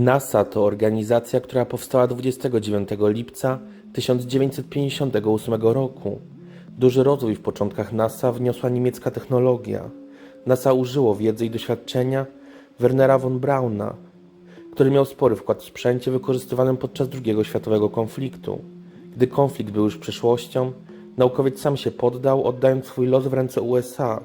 NASA to organizacja, która powstała 29 lipca 1958 roku. Duży rozwój w początkach NASA wniosła niemiecka technologia. NASA użyło wiedzy i doświadczenia Wernera von Brauna, który miał spory wkład w sprzęcie wykorzystywanym podczas II światowego konfliktu. Gdy konflikt był już przeszłością, naukowiec sam się poddał, oddając swój los w ręce USA,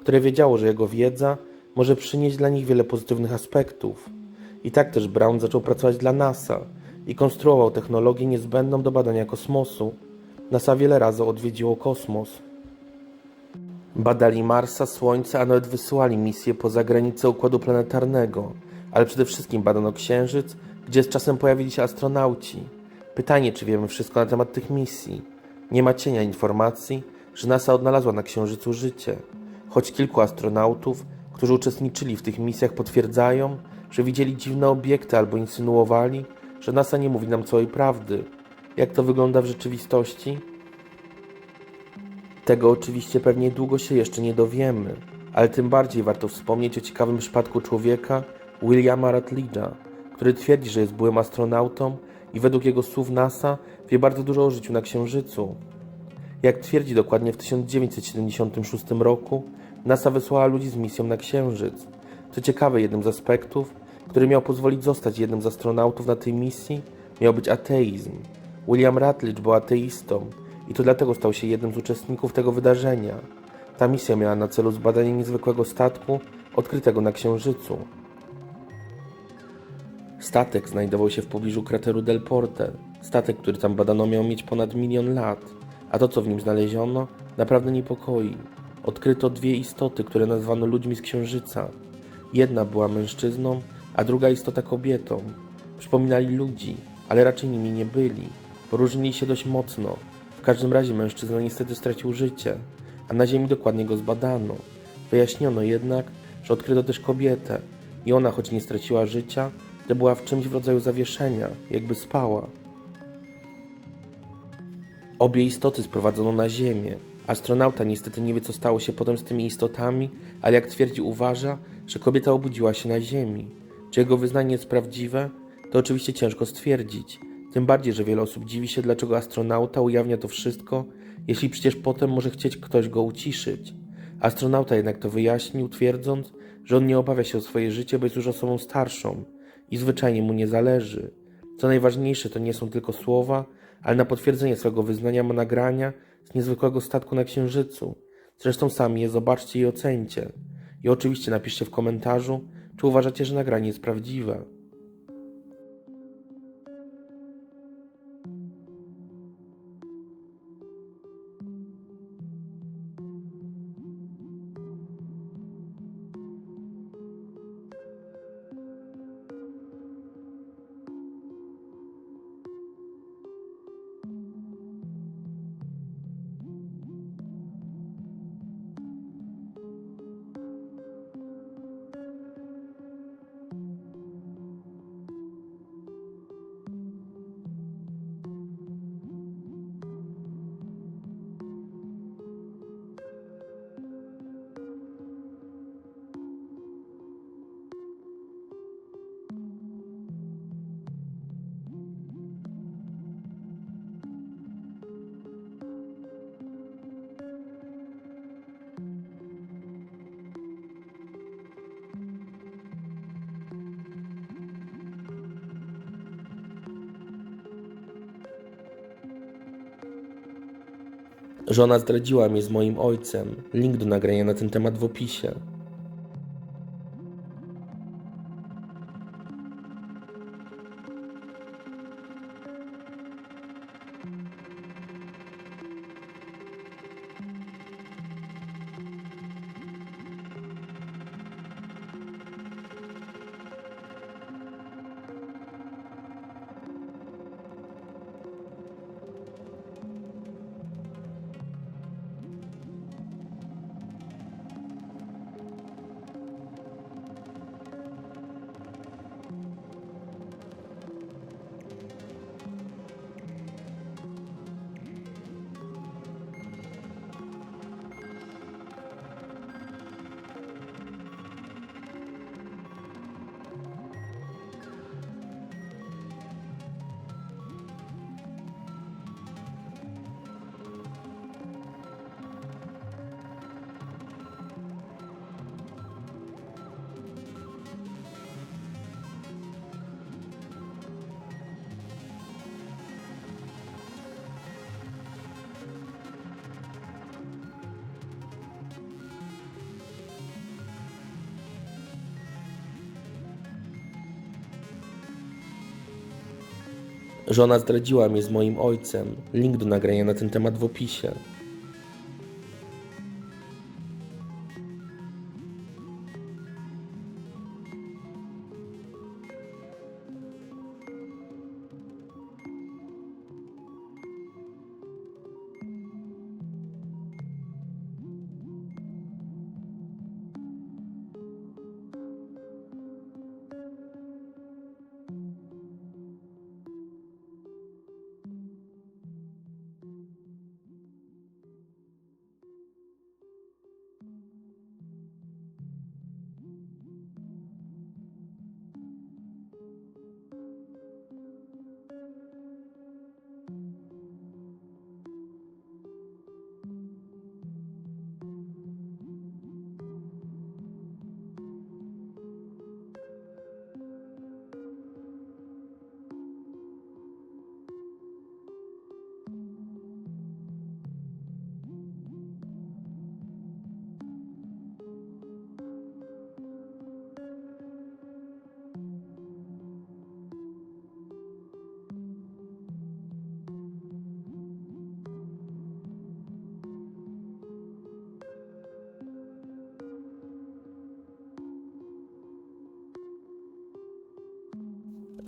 które wiedziało, że jego wiedza może przynieść dla nich wiele pozytywnych aspektów. I tak też Brown zaczął pracować dla NASA i konstruował technologię niezbędną do badania kosmosu. NASA wiele razy odwiedziło kosmos. Badali Marsa, Słońce, a nawet wysyłali misje poza granice układu planetarnego, ale przede wszystkim badano Księżyc, gdzie z czasem pojawili się astronauci. Pytanie, czy wiemy wszystko na temat tych misji. Nie ma cienia informacji, że NASA odnalazła na Księżycu życie, choć kilku astronautów, którzy uczestniczyli w tych misjach, potwierdzają, że widzieli dziwne obiekty albo insynuowali, że NASA nie mówi nam całej prawdy. Jak to wygląda w rzeczywistości? Tego oczywiście pewnie długo się jeszcze nie dowiemy, ale tym bardziej warto wspomnieć o ciekawym przypadku człowieka Williama Rutledge'a, który twierdzi, że jest byłym astronautą i według jego słów NASA wie bardzo dużo o życiu na Księżycu. Jak twierdzi dokładnie w 1976 roku, NASA wysłała ludzi z misją na Księżyc. Co ciekawe, jednym z aspektów, który miał pozwolić zostać jednym z astronautów na tej misji, miał być ateizm. William Rutledge był ateistą i to dlatego stał się jednym z uczestników tego wydarzenia. Ta misja miała na celu zbadanie niezwykłego statku odkrytego na Księżycu. Statek znajdował się w pobliżu krateru Del Porte. Statek, który tam badano, miał mieć ponad milion lat, a to, co w nim znaleziono, naprawdę niepokoi. Odkryto dwie istoty, które nazwano ludźmi z Księżyca. Jedna była mężczyzną, a druga istota kobietą. Przypominali ludzi, ale raczej nimi nie byli. Poróżnili się dość mocno. W każdym razie mężczyzna niestety stracił życie, a na ziemi dokładnie go zbadano. Wyjaśniono jednak, że odkryto też kobietę i ona, choć nie straciła życia, to była w czymś w rodzaju zawieszenia, jakby spała. Obie istoty sprowadzono na Ziemię. Astronauta niestety nie wie, co stało się potem z tymi istotami, ale jak twierdzi, uważa, że kobieta obudziła się na Ziemi. Czy jego wyznanie jest prawdziwe? To oczywiście ciężko stwierdzić. Tym bardziej, że wiele osób dziwi się, dlaczego astronauta ujawnia to wszystko, jeśli przecież potem może chcieć ktoś go uciszyć. Astronauta jednak to wyjaśnił, twierdząc, że on nie obawia się o swoje życie, bo jest już osobą starszą i zwyczajnie mu nie zależy. Co najważniejsze, to nie są tylko słowa, ale na potwierdzenie swego wyznania ma nagrania z niezwykłego statku na Księżycu. Zresztą sami je zobaczcie i ocencie. I oczywiście napiszcie w komentarzu, czy uważacie, że nagranie jest prawdziwe. Żona zdradziła mnie z moim ojcem. Link do nagrania na ten temat w opisie. Żona zdradziła mnie z moim ojcem. Link do nagrania na ten temat w opisie.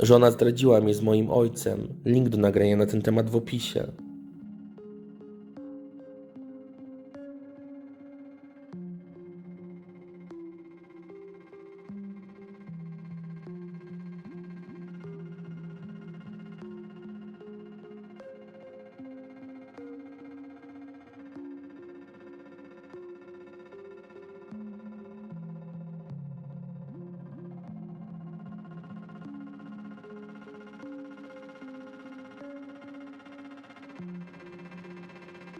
Żona zdradziła mnie z moim ojcem. Link do nagrania na ten temat w opisie.